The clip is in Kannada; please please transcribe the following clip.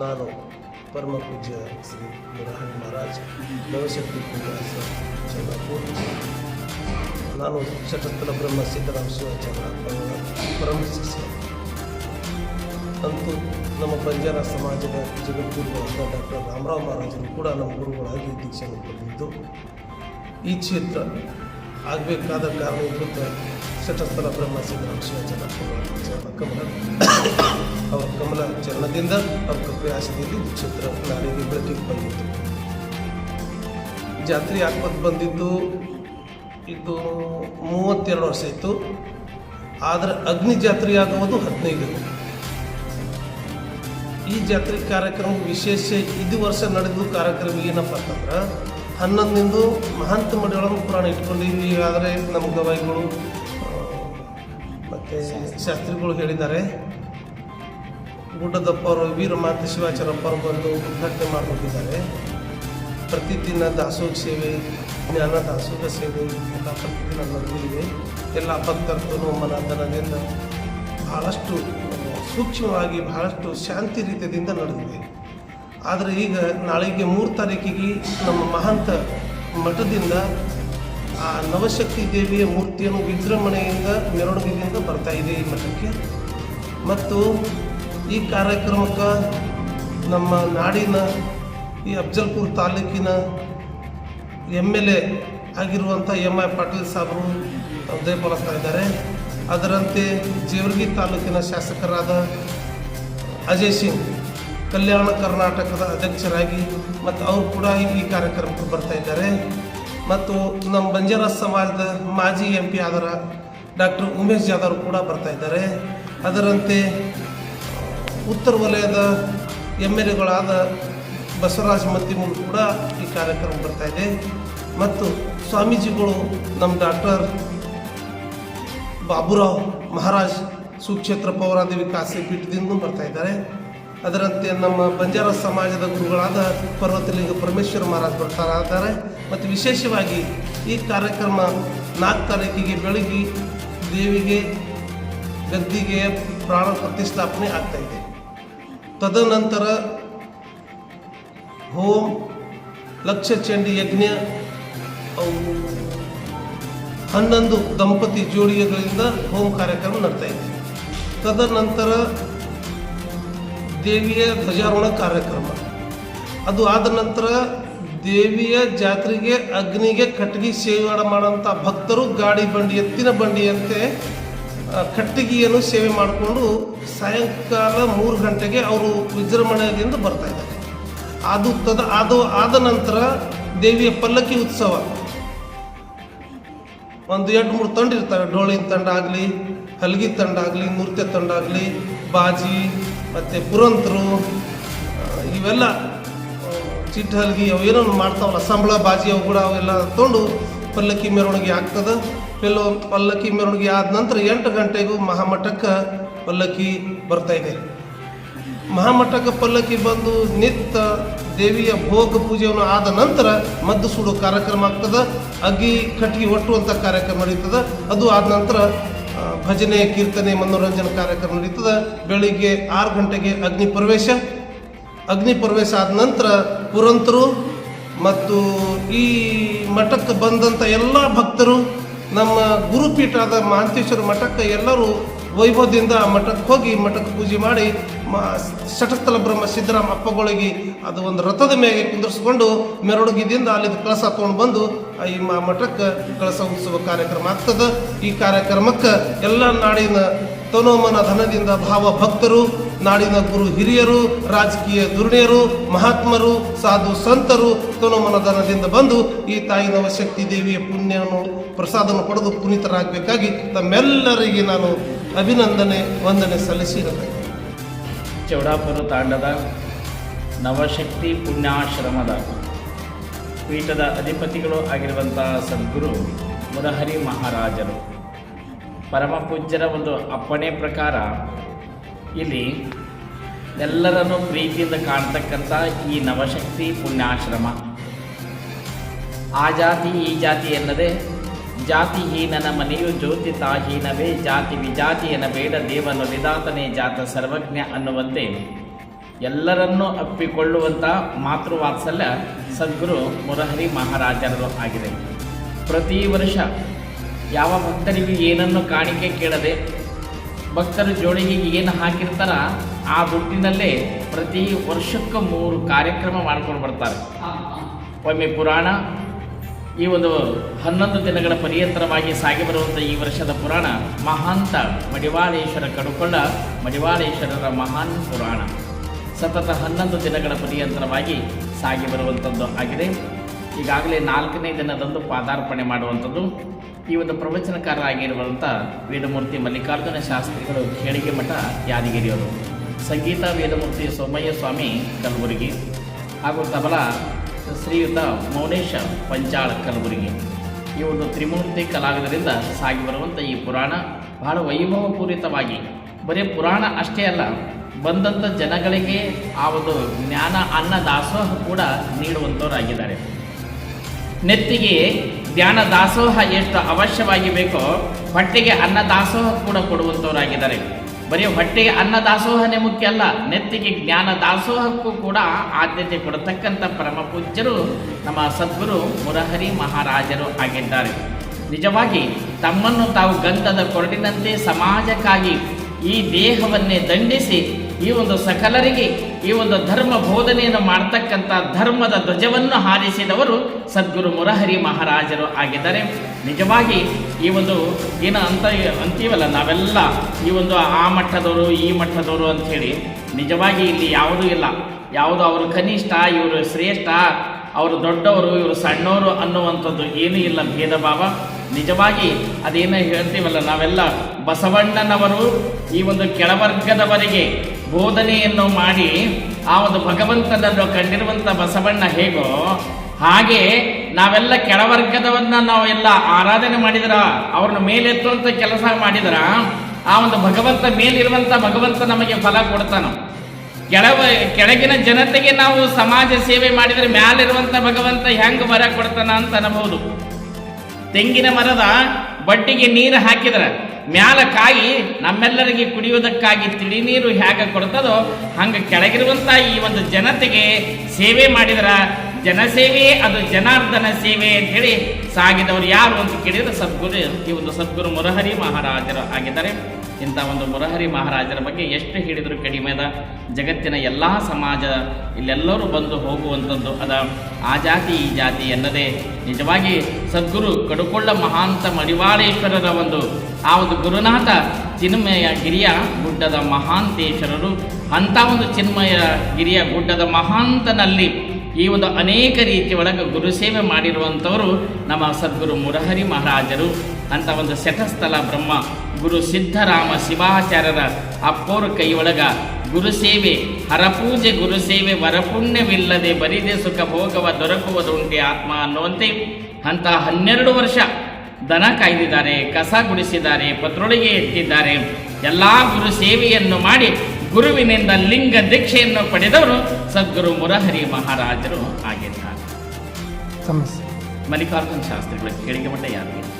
ನಾನು ಪರಮ ಪೂಜ್ಯ ಶ್ರೀ ಮುರಹರಿ ಮಹಾರಾಜ್ ನವಶಕ್ತಿ ಪೂಜಾಸ ಚಂದ್ರಪುರ್ ನಾನು ಶತಸ್ಥಲ ಬ್ರಹ್ಮ ಸಿದ್ದರಾಮ ಶಿವಚಂದ್ರ ಪರಮ ಶಿಷ್ಯ. ಅಂತೂ ನಮ್ಮ ಬಂಜಾರ ಸಮಾಜದ ಜಗದ್ಗುರುಗಳಾದ ಡಾಕ್ಟರ್ ರಾಮರಾವ್ ಮಹಾರಾಜರು ಕೂಡ ನಮ್ಮ ಗುರುಗಳಾಗಿ ದೀಕ್ಷೆಯನ್ನು ಪಡೆದಿದ್ದು ಈ ಕ್ಷೇತ್ರ ಆಗಬೇಕಾದ ಕಾರಣೀಭೂತ ಶಟಸ್ಥಲ ಬ್ರಹ್ಮ ಸಿದ್ದರಾಮ ಶಿವಾಚಾರ್ಯ ಚರಣ ಕಮಲ ಅವರ ಕಮಲ ಚರಣದಿಂದ ಅವ್ರ ಕೃಪೆ ಚಿತ್ರ ಈ ಕ್ಷೇತ್ರ ನಾಡಿಗೆ ಬೆಳಕಿಗೆ ಬಂದಿತ್ತು ಜಾತ್ರೆ ಆಗ್ಬೋದು ಬಂದಿದ್ದು, ಇದು ಮೂವತ್ತೆರಡು ವರ್ಷ ಇತ್ತು ಆದರೆ ಅಗ್ನಿ ಜಾತ್ರೆ ಆಗುವುದು ಹದಿನೈದು. ಈ ಜಾತ್ರೆ ಕಾರ್ಯಕ್ರಮ ವಿಶೇಷ ಇದು ವರ್ಷ ನಡೆದ ಕಾರ್ಯಕ್ರಮ ಏನಪ್ಪ ಅಂತಂದ್ರೆ ಹನ್ನೊಂದಿಂದು ಮಹಂತ ಮಡಿಗಳನ್ನು ಪುರಾಣ ಇಟ್ಕೊಂಡಿದ್ವಿ. ಆದರೆ ನಮ್ಮ ಗವಾಯಿಗಳು ಮತ್ತು ಶಾಸ್ತ್ರಿಗಳು ಹೇಳಿದ್ದಾರೆ ಗುಡ್ಡದಪ್ಪವರು ವೀರ ವೀರಮಾತೆ ಶಿವಾಚಾರ್ಯಪ್ಪ ಅವರು ಬಂದು ಉದ್ಘಾಟನೆ ಮಾಡಿಕೊಟ್ಟಿದ್ದಾರೆ. ಪ್ರತಿದಿನ ದಾಸೋಹ ಸೇವೆ, ಜ್ಞಾನ ದಾಸೋಹ ಸೇವೆ ಎಲ್ಲ ಪ್ರತಿದಿನ ನಡೆದಿವೆ ಎಲ್ಲ ಭಕ್ತರು ಮನದನದಿಂದ ಬಹಳಷ್ಟು, ಸೂಕ್ಷ್ಮವಾಗಿ ಬಹಳಷ್ಟು ಶಾಂತಿ ರೀತಿಯಿಂದ ನಡೆದಿದೆ. ಆದರೆ ಈಗ ನಾಳೆಗೆ ಮೂರು ತಾರೀಕಿಗೆ ನಮ್ಮ ಮಹಂತ ಮಠದಿಂದ ಆ ನವಶಕ್ತಿ ದೇವಿಯ ಮೂರ್ತಿಯನ್ನು ವಿಜೃಂಭಣೆಯಿಂದ ಮೆರವಣಿಗೆಯಿಂದ ಬರ್ತಾ ಇದೆ ಈ ಮಠಕ್ಕೆ. ಮತ್ತು ಈ ಕಾರ್ಯಕ್ರಮಕ್ಕೆ ನಮ್ಮ ನಾಡಿನ ಈ ಅಫ್ಜಲ್ಪುರ್ ತಾಲೂಕಿನ ಎಂ ಎಲ್ ಎ ಆಗಿರುವಂಥ ಎಂ ಐ ಪಾಟೀಲ್ ಸಾಬರು ಬಳಸ್ತಾ ಇದ್ದಾರೆ. ಅದರಂತೆ ಜೇವರ್ಗಿ ತಾಲೂಕಿನ ಶಾಸಕರಾದ ಅಜಯ್ ಸಿಂಗ್ ಕಲ್ಯಾಣ ಕರ್ನಾಟಕದ ಅಧ್ಯಕ್ಷರಾಗಿ ಮತ್ತು ಅವರು ಕೂಡ ಈ ಕಾರ್ಯಕ್ರಮಕ್ಕೆ ಬರ್ತಾ ಇದ್ದಾರೆ. ಮತ್ತು ನಮ್ಮ ಬಂಜಾರ ಸಮಾಜದ ಮಾಜಿ ಎಂ ಪಿ ಆದರ ಡಾಕ್ಟರ್ ಉಮೇಶ್ ಜಾಧವ್ ಕೂಡ ಬರ್ತಾ ಇದ್ದಾರೆ. ಅದರಂತೆ ಉತ್ತರ ವಲಯದ ಎಂ ಎಲ್ ಎಗಳಾದ ಬಸವರಾಜ ಮತ್ತಿಮೂರು ಕೂಡ ಈ ಕಾರ್ಯಕ್ರಮ ಬರ್ತಾ ಇದೆ. ಮತ್ತು ಸ್ವಾಮೀಜಿಗಳು ನಮ್ಮ ಡಾಕ್ಟರ್ ಬಾಬುರಾವ್ ಮಹಾರಾಜ್ ಸುಕ್ಷೇತ್ರ ಪೌರಾದೇವಿ ಕಾಸಿ ಪೀಠದಿಂದ ಬರ್ತಾ ಇದ್ದಾರೆ. ಅದರಂತೆ ನಮ್ಮ ಬಂಜಾರ ಸಮಾಜದ ಗುರುಗಳಾದ ಪರ್ವತಲಿಂಗ ಪರಮೇಶ್ವರ ಮಹಾರಾಜ್ ಬರ್ತಾ ಇದ್ದಾರೆ ಮತ್ತು ವಿಶೇಷವಾಗಿ ಈ ಕಾರ್ಯಕ್ರಮ ನಾಲ್ಕು ತಾರೀಕಿಗೆ ಬೆಳಗ್ಗೆ ದೇವಿಗೆ, ಗದ್ದಿಗೆ ಪ್ರಾಣ ಪ್ರತಿಷ್ಠಾಪನೆ ಆಗ್ತಾ ಇದೆ. ತದನಂತರ ಹೋಮ್ ಲಕ್ಷ ಚಂಡಿ ಯಜ್ಞ ಹನ್ನೊಂದು ದಂಪತಿ ಜೋಡಿಗಳಿಂದ ಹೋಮ್ ಕಾರ್ಯಕ್ರಮ ನಡ್ತಾ ಇದೆ. ತದನಂತರ ದೇವಿಯ ಧ್ವಜಾರೋಹಣ ಕಾರ್ಯಕ್ರಮ. ಅದು ಆದ ನಂತರ ದೇವಿಯ ಜಾತ್ರೆಗೆ, ಅಗ್ನಿಗೆ ಕಟ್ಟಿಗೆ ಸೇವೆ ಮಾಡುವಂಥ ಭಕ್ತರು ಗಾಡಿ ಬಂಡಿ, ಎತ್ತಿನ ಬಂಡಿಯಂತೆ ಕಟ್ಟಿಗೆಯನ್ನು ಸೇವೆ ಮಾಡಿಕೊಂಡು ಸಾಯಂಕಾಲ ಮೂರು ಗಂಟೆಗೆ ಅವರು ವಿಜೃಂಭಣೆಯಿಂದ ಬರ್ತಾ ಇದ್ದಾರೆ. ಅದು ತದ ಅದು ಆದ ನಂತರ ದೇವಿಯ ಪಲ್ಲಕ್ಕಿ ಉತ್ಸವ. ಒಂದು ಎರಡು ಮೂರು ತಂಡ ಇರ್ತವೆ. ಡೋಳಿನ ತಂಡ ಆಗಲಿ, ಹಲಗಿ ತಂಡ ಆಗಲಿ, ನೃತ್ಯ ತಂಡ ಆಗಲಿ, ಬಾಜಿ ಮತ್ತು ಪುರಂತರು ಇವೆಲ್ಲ ಆ, ಚಿಟ್ಟ ಹಲ್ಗಿ ಅವು ಏನೋ ಮಾಡ್ತಾವಲ್ಲ ಸಂಬಳ ಬಾಜಿ ಅವು ಕೂಡ ಅವೆಲ್ಲ ತೊಗೊಂಡು ಪಲ್ಲಕ್ಕಿ ಮೆರವಣಿಗೆ ಆಗ್ತದೆ. ಎಲ್ಲೋ ಪಲ್ಲಕ್ಕಿ ಮೆರವಣಿಗೆ ಆದ ನಂತರ ಎಂಟು ಗಂಟೆಗೂ ಮಹಾಮಠಕ್ಕೆ ಪಲ್ಲಕ್ಕಿ ಬರ್ತಾ ಇದೆ. ಮಹಾಮಠಕ್ಕೆ ಪಲ್ಲಕ್ಕಿ ಬಂದು ನಿತ್ಯ ದೇವಿಯ ಭೋಗ ಪೂಜೆಯನ್ನು ಆದ ನಂತರ ಮದ್ದು ಸುಡೋ ಕಾರ್ಯಕ್ರಮ ಆಗ್ತದೆ. ಅಗ್ಗಿ ಕಟ್ಟಿಗೆ ಒಟ್ಟುವಂಥ ಕಾರ್ಯಕ್ರಮ ನಡೀತದೆ. ಅದು ಆದ ನಂತರ ಭಜನೆ, ಕೀರ್ತನೆ, ಮನೋರಂಜನಾ ಕಾರ್ಯಕ್ರಮ ನಡೀತದೆ. ಬೆಳಿಗ್ಗೆ ಆರು ಗಂಟೆಗೆ ಅಗ್ನಿ ಪ್ರವೇಶ. ಅಗ್ನಿ ಪ್ರವೇಶ ಆದ ನಂತರ ಪುರಂತರು ಮತ್ತು ಈ ಮಠಕ್ಕೆ ಬಂದಂಥ ಎಲ್ಲ ಭಕ್ತರು, ನಮ್ಮ ಗುರುಪೀಠಾದ ಮಹಾಂತೇಶ್ವರ ಮಠಕ್ಕೆ ಎಲ್ಲರೂ ವೈಭವದಿಂದ ಮಠಕ್ಕೆ ಹೋಗಿ, ಮಠಕ್ಕೆ ಪೂಜೆ ಮಾಡಿ, ಮ ಶಟಸ್ಥಲ ಬ್ರಹ್ಮ ಸಿದ್ದರಾಮ ಅಪ್ಪಗಳಿಗೆ ಅದು ಒಂದು ರಥದ ಮೇಲೆ ಕುಂದರ್ಸ್ಕೊಂಡು ಮೆರವಣಿಗೆದಿಂದ ಅಲ್ಲಿಂದ ಕಳಸ ತೊಗೊಂಡು ಬಂದು ಈ ಮಠಕ್ಕೆ ಕಳಸ ಉತ್ಸವ ಕಾರ್ಯಕ್ರಮ ಆಗ್ತದೆ. ಈ ಕಾರ್ಯಕ್ರಮಕ್ಕೆ ಎಲ್ಲ ನಾಡಿನ ತನೋಮನ ಧನದಿಂದ ಭಾವ ಭಕ್ತರು, ನಾಡಿನ ಗುರು ಹಿರಿಯರು, ರಾಜಕೀಯ ದುರ್ಣಿಯರು ಮಹಾತ್ಮರು, ಸಾಧು ಸಂತರು ತನೋಮನ ಧನದಿಂದ ಬಂದು ಈ ತಾಯಿ ನವಶಕ್ತಿ ದೇವಿಯ ಪುಣ್ಯವನ್ನು ಪ್ರಸಾದವನ್ನು ಪಡೆದು ಪುನೀತರಾಗಬೇಕಾಗಿ ತಮ್ಮೆಲ್ಲರಿಗೆ ನಾನು ಅಭಿನಂದನೆ, ವಂದನೆ ಸಲ್ಲಿಸಿರಬೇಕು. ಚೌಡಾಪುರ ತಾಂಡದ ನವಶಕ್ತಿ ಪುಣ್ಯಾಶ್ರಮದ ಪೀಠದ ಅಧಿಪತಿಗಳು ಆಗಿರುವಂತಹ ಸದ್ಗುರು ಮುರಹರಿ ಮಹಾರಾಜರು. ಪರಮ ಪೂಜ್ಯರ ಒಂದು ಅಪ್ಪಣೆ ಪ್ರಕಾರ ಇಲ್ಲಿ ಎಲ್ಲರನ್ನು ಪ್ರೀತಿಯಿಂದ ಕಾಣ್ತಕ್ಕಂಥ ಈ ನವಶಕ್ತಿ ಪುಣ್ಯಾಶ್ರಮ. ಆ ಜಾತಿ, ಈ ಜಾತಿ ಎನ್ನದೆ ಜಾತಿಹೀನನ ಮನೆಯು ಜ್ಯೋತಿ ತಾಹೀನವೇ ಜಾತಿ ವಿಜಾತಿಯನ ಬೇಡ ದೇವನು ವಿದಾತನೇ ಜಾತ ಸರ್ವಜ್ಞ ಅನ್ನುವಂತೆ. ಎಲ್ಲರನ್ನೂ ಅಪ್ಪಿಕೊಳ್ಳುವಂಥ ಮಾತೃವಾತ್ಸಲ್ಯ ಸದ್ಗುರು ಮುರಹರಿ ಮಹಾರಾಜರದು ಆಗಿದೆ. ಪ್ರತಿ ವರ್ಷ ಯಾವ ಭಕ್ತರಿಗೂ ಏನನ್ನು ಕಾಣಿಕೆ ಕೇಳದೆ ಭಕ್ತರು ಜೋಳಿಗೆ ಏನು ಹಾಕಿರ್ತಾರ ಆ ದುಡ್ಡಿನಲ್ಲೇ ಪ್ರತಿ ವರ್ಷಕ್ಕೂ ಮೂರು ಕಾರ್ಯಕ್ರಮ ಮಾಡ್ಕೊಂಡು ಬರ್ತಾರೆ. ಒಮ್ಮೆ ಪುರಾಣ ಈ ಒಂದು ಹನ್ನೊಂದು ದಿನಗಳ ಪರ್ಯಂತರವಾಗಿ ಸಾಗಿ ಬರುವಂಥ ಈ ವರ್ಷದ ಪುರಾಣ ಮಹಾಂತ ಮಡಿವಾಳೇಶ್ವರ ಕಡುಕೊಳ್ಳ ಮಡಿವಾಳೇಶ್ವರರ ಮಹಾನ್ ಪುರಾಣ. ಸತತ ಹನ್ನೊಂದು ದಿನಗಳ ಪರ್ಯಂತರವಾಗಿ ಸಾಗಿ ಬರುವಂಥದ್ದು ಆಗಿದೆ. ಈಗಾಗಲೇ ನಾಲ್ಕನೇ ದಿನದಂದು ಪಾದಾರ್ಪಣೆ ಮಾಡುವಂಥದ್ದು ಈ ಒಂದು ಪ್ರವಚನಕಾರರಾಗಿರುವಂಥ ವೇದಮೂರ್ತಿ ಮಲ್ಲಿಕಾರ್ಜುನ ಶಾಸ್ತ್ರಿಗಳು ಕೇಳಿಗೆ ಮಠ ಯಾದಗಿರಿಯವರು. ಸಂಗೀತ ವೇದಮೂರ್ತಿ ಸೋಮಯ್ಯ ಸ್ವಾಮಿ ಕಲಬುರಗಿ ಹಾಗೂ ತಬಲಾ ಶ್ರೀಯುತ ಮೌನೇಶ ಪಂಚಾಳ ಕಲಬುರಗಿ. ಈ ಒಂದು ತ್ರಿಮೂರ್ತಿ ಕಲಾವಿದರಿಂದ ಸಾಗಿ ಬರುವಂಥ ಈ ಪುರಾಣ ಬಹಳ ವೈಭವಪೂರಿತವಾಗಿ. ಬರೀ ಪುರಾಣ ಅಷ್ಟೇ ಅಲ್ಲ ಬಂದಂಥ ಜನಗಳಿಗೆ ಆ ಒಂದು ಜ್ಞಾನ, ಅನ್ನ, ದಾಸೋಹ ಕೂಡ ನೀಡುವಂಥವರಾಗಿದ್ದಾರೆ ನೆತ್ತಿಗೆ ಜ್ಞಾನ ದಾಸೋಹ ಎಷ್ಟು ಅವಶ್ಯವಾಗಿ ಬೇಕೋ ಹೊಟ್ಟೆಗೆ ಅನ್ನ, ದಾಸೋಹ ಕೂಡ ಕೊಡುವಂಥವರಾಗಿದ್ದಾರೆ ಬರೀ ಹೊಟ್ಟೆಗೆ ಅನ್ನ ದಾಸೋಹನೇ ಮುಖ್ಯ ಅಲ್ಲ, ನೆತ್ತಿಗೆ ಜ್ಞಾನ ದಾಸೋಹಕ್ಕೂ ಕೂಡ ಆದ್ಯತೆ ಕೊಡತಕ್ಕಂಥ ಪರಮ ಪೂಜ್ಯರು ನಮ್ಮ ಸದ್ಗುರು ಮುರಹರಿ ಮಹಾರಾಜರು ಆಗಿದ್ದಾರೆ. ನಿಜವಾಗಿ ತಮ್ಮನ್ನು ತಾವು ಗಂಧದ ಕೊರಡಿನಂತೆ ಸಮಾಜಕ್ಕಾಗಿ ಈ ದೇಹವನ್ನೇ ದಂಡಿಸಿ ಈ ಒಂದು ಸಕಲರಿಗೆ, ಈ ಒಂದು ಧರ್ಮ ಬೋಧನೆಯನ್ನು ಮಾಡ್ತಕ್ಕಂಥ ಧರ್ಮದ ಧ್ವಜವನ್ನು ಹಾರಿಸಿದವರು ಸದ್ಗುರು ಮುರಹರಿ ಮಹಾರಾಜರು ಆಗಿದ್ದಾರೆ. ನಿಜವಾಗಿ ಈ ಒಂದು ಏನು ಅಂತ ಅಂತೀವಲ್ಲ, ನಾವೆಲ್ಲ ಈ ಒಂದು ಆ ಮಠದವರು, ಈ ಮಠದವರು ಅಂಥೇಳಿ ನಿಜವಾಗಿ ಇಲ್ಲಿ ಯಾವುದೂ ಇಲ್ಲ. ಯಾವುದು ಅವರು ಕನಿಷ್ಠ, ಇವರು ಶ್ರೇಷ್ಠ, ಅವರು ದೊಡ್ಡವರು, ಇವರು ಸಣ್ಣವರು ಅನ್ನುವಂಥದ್ದು ಏನೂ ಇಲ್ಲ ಭೇದ ಭಾವ ನಿಜವಾಗಿ ಅದೇನೋ ಹೇಳ್ತೀವಲ್ಲ, ನಾವೆಲ್ಲ ಬಸವಣ್ಣನವರು ಈ ಒಂದು ಕೆಳವರ್ಗದವರಿಗೆ ಬೋಧನೆಯನ್ನು ಮಾಡಿ ಆ ಒಂದು ಭಗವಂತನನ್ನು ಕಂಡಿರುವಂಥ ಬಸವಣ್ಣ ಹೇಗೋ, ಹಾಗೆ ನಾವೆಲ್ಲ ಕೆಳವರ್ಗದವನ್ನ ನಾವೆಲ್ಲ ಆರಾಧನೆ ಮಾಡಿದ್ರ, ಅವ್ರನ್ನ ಮೇಲೆತ್ತುವಂಥ ಕೆಲಸ ಮಾಡಿದ್ರ, ಆ ಒಂದು ಭಗವಂತ ಮೇಲಿರುವಂಥ ಭಗವಂತ ನಮಗೆ ಫಲ ಕೊಡ್ತಾನ. ಕೆಳವ, ಕೆಳಗಿನ ಜನತೆಗೆ ನಾವು ಸಮಾಜ ಸೇವೆ ಮಾಡಿದರೆ ಮ್ಯಾಲಿರುವಂಥ ಭಗವಂತ ಹೆಂಗೆ ಬರ ಕೊಡ್ತಾನ ಅಂತ ಅನ್ಬಹುದು. ತೆಂಗಿನ ಮರದ ಬಟ್ಟಿಗೆ ನೀರು ಹಾಕಿದ್ರೆ ಮ್ಯಾಲ ಕಾಯಿ ನಮ್ಮೆಲ್ಲರಿಗೆ ಕುಡಿಯುವುದಕ್ಕಾಗಿ ತಿಳಿ ನೀರು ಹೇಗೆ ಕೊಡ್ತದೋ ಹಂಗೆ ಕೆಳಗಿರುವಂಥ ಈ ಒಂದು ಜನತೆಗೆ ಸೇವೆ ಮಾಡಿದ್ರ ಜನಸೇವೆಯೇ ಅದು ಜನಾರ್ದನ ಸೇವೆ ಅಂತ ಹೇಳಿ ಸಾಗಿದವರು ಯಾರು ಅಂತ ಕೇಳಿದ್ರೆ ಸದ್ಗುರು, ಈ ಒಂದು ಸದ್ಗುರು ಮುರಹರಿ ಮಹಾರಾಜರು ಆಗಿದ್ದಾರೆ. ಇಂಥ ಒಂದು ಮುರಹರಿ ಮಹಾರಾಜರ ಬಗ್ಗೆ ಎಷ್ಟು ಹೇಳಿದರೂ ಕಡಿಮೆ ಅದ. ಜಗತ್ತಿನ ಎಲ್ಲ ಸಮಾಜ ಇಲ್ಲೆಲ್ಲರೂ ಬಂದು ಹೋಗುವಂಥದ್ದು ಅದ. ಆ ಜಾತಿ, ಈ ಜಾತಿ ಎನ್ನದೇ ನಿಜವಾಗಿ ಸದ್ಗುರು ಕಡುಕೊಳ್ಳ ಮಹಾಂತ ಮಡಿವಾಳೇಶ್ವರರ ಒಂದು, ಆ ಒಂದು ಗುರುನಾಥ ಚಿನ್ಮಯ ಗಿರಿಯ ಗುಡ್ಡದ ಮಹಾಂತೇಶ್ವರರು, ಅಂಥ ಒಂದು ಚಿನ್ಮಯ ಗಿರಿಯ ಗುಡ್ಡದ ಮಹಾಂತನಲ್ಲಿ ಈ ಒಂದು ಅನೇಕ ರೀತಿಯ ಒಳಗೆ ಗುರುಸೇವೆ ಮಾಡಿರುವಂಥವರು ನಮ್ಮ ಸದ್ಗುರು ಮುರಹರಿ ಮಹಾರಾಜರು. ಅಂತ ಒಂದು ಶತಸ್ಥಲ ಬ್ರಹ್ಮ, ಗುರು ಸಿದ್ಧರಾಮ ಶಿವಾಚಾರ್ಯರ ಅಪ್ಪೋರ ಕೈಯೊಳಗ ಗುರುಸೇವೆ ಹರಪೂಜೆ ಗುರುಸೇವೆ ವರಪುಣ್ಯವಿಲ್ಲದೆ ಬರಿದೆ ಸುಖ ಭೋಗವ ದೊರಕುವುದುಂಟೆ ಆತ್ಮ ಅನ್ನುವಂತೆ ಅಂತ ಹನ್ನೆರಡು ವರ್ಷ ದನ ಕಾಯ್ದಿದ್ದಾರೆ, ಕಸ ಗುಡಿಸಿದ್ದಾರೆ, ಪತ್ರೊಳಗೆ ಎತ್ತಿದ್ದಾರೆ. ಎಲ್ಲ ಗುರು ಸೇವೆಯನ್ನು ಮಾಡಿ ಗುರುವಿನಿಂದ ಲಿಂಗ ದೀಕ್ಷೆಯನ್ನು ಪಡೆದವರು ಸದ್ಗುರು ಮುರಹರಿ ಮಹಾರಾಜರು ಆಗಿದ್ದಾರೆ. ಸಮಸ್ಯೆ. ಮಲ್ಲಿಕಾರ್ಜುನ ಶಾಸ್ತ್ರಿಗಳ ಕೇಳಿಗೆ ಮಟ್ಟ ಯಾರು?